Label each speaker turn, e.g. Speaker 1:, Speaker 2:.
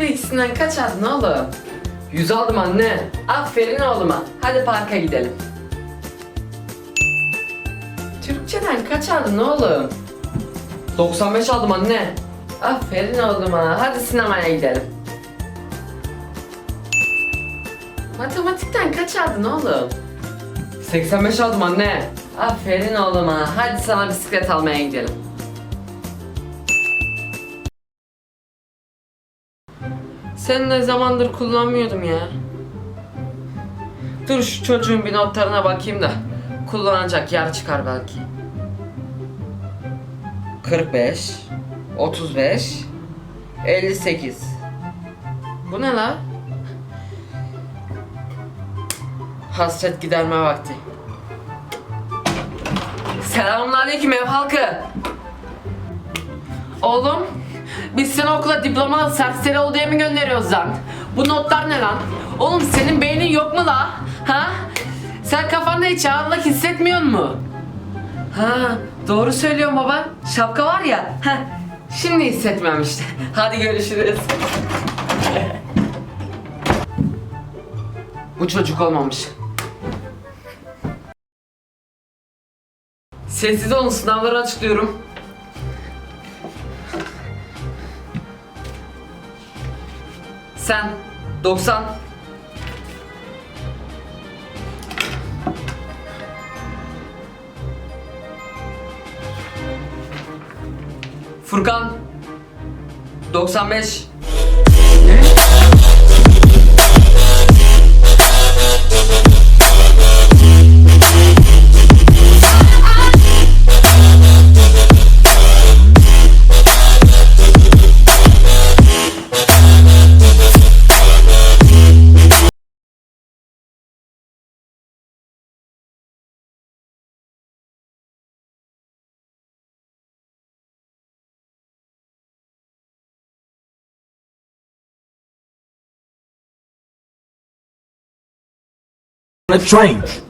Speaker 1: Matematik bilgisinden kaç aldın oğlum? 100 aldım anne. Aferin oğluma. Hadi parka gidelim. Türkçeden kaç aldın oğlum? 95 aldım anne. Aferin oğluma. Hadi sinemaya gidelim. Matematikten kaç aldın oğlum? 85 aldım anne. Aferin oğluma. Hadi sana bisiklet almaya gidelim. Sen ne zamandır kullanmıyordum ya. Dur şu çocuğun bir notlarına bakayım da kullanacak yer çıkar belki. 45 35 58 Bu ne la? Hasret giderme vakti. Selamünaleyküm ev halkı. Oğlum, biz seni okula diplomalı serseri ol diye mi gönderiyoruz lan? Bu notlar ne lan? Oğlum senin beynin yok mu la? Ha? Sen kafanda hiç ağırlık hissetmiyor mu? Ha, doğru söylüyorum baba. Şapka var ya. Ha, şimdi hissetmem işte. Hadi görüşürüz. Bu çocuk olmamış. Sessiz olun sınavları açıklıyorum. Sen 90 Furkan 95
Speaker 2: on a train.